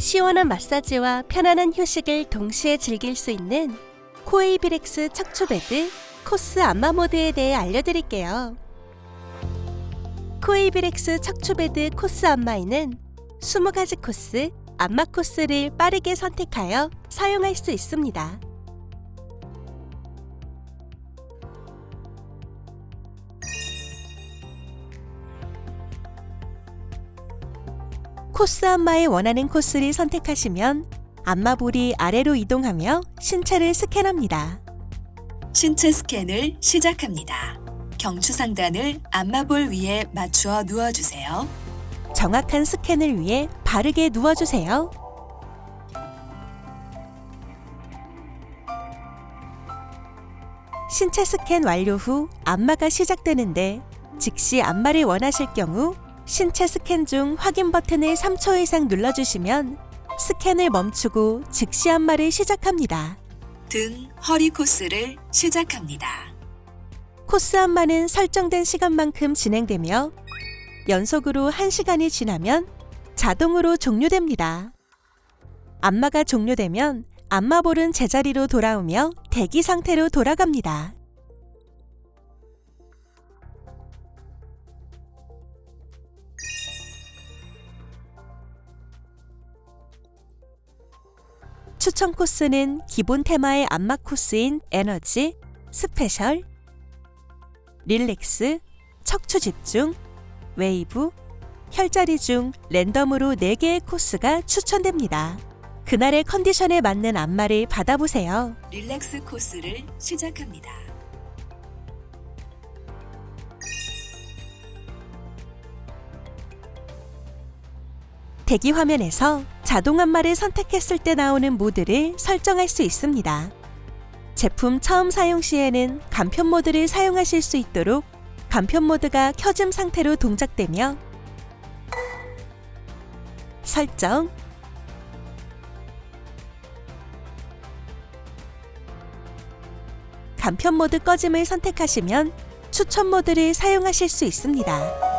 시원한 마사지와 편안한 휴식을 동시에 즐길 수 있는 코에이비렉스 척추베드 코스 안마 모드에 대해 알려드릴게요. 코에이비렉스 척추베드 코스 안마에는 20가지 코스, 안마 코스를 빠르게 선택하여 사용할 수 있습니다. 코스 안마에 원하는 코스를 선택하시면 안마볼이 아래로 이동하며 신체를 스캔합니다. 신체 스캔을 시작합니다. 경추 상단을 안마볼 위에 맞추어 누워주세요. 정확한 스캔을 위해 바르게 누워주세요. 신체 스캔 완료 후 안마가 시작되는데 즉시 안마를 원하실 경우 신체 스캔 중 확인 버튼을 3초 이상 눌러주시면 스캔을 멈추고 즉시 안마를 시작합니다. 등, 허리 코스를 시작합니다. 코스 안마는 설정된 시간만큼 진행되며 연속으로 1시간이 지나면 자동으로 종료됩니다. 안마가 종료되면 안마볼은 제자리로 돌아오며 대기 상태로 돌아갑니다. 추천 코스는 기본 테마의 안마 코스인 에너지, 스페셜, 릴렉스, 척추 집중, 웨이브, 혈자리 중 랜덤으로 4개의 코스가 추천됩니다. 그날의 컨디션에 맞는 안마를 받아보세요. 릴렉스 코스를 시작합니다. 대기 화면에서 자동 안마를 선택했을 때 나오는 모드를 설정할 수 있습니다. 제품 처음 사용 시에는 간편 모드를 사용하실 수 있도록 간편 모드가 켜짐 상태로 동작되며 설정 간편 모드 꺼짐을 선택하시면 추천 모드를 사용하실 수 있습니다.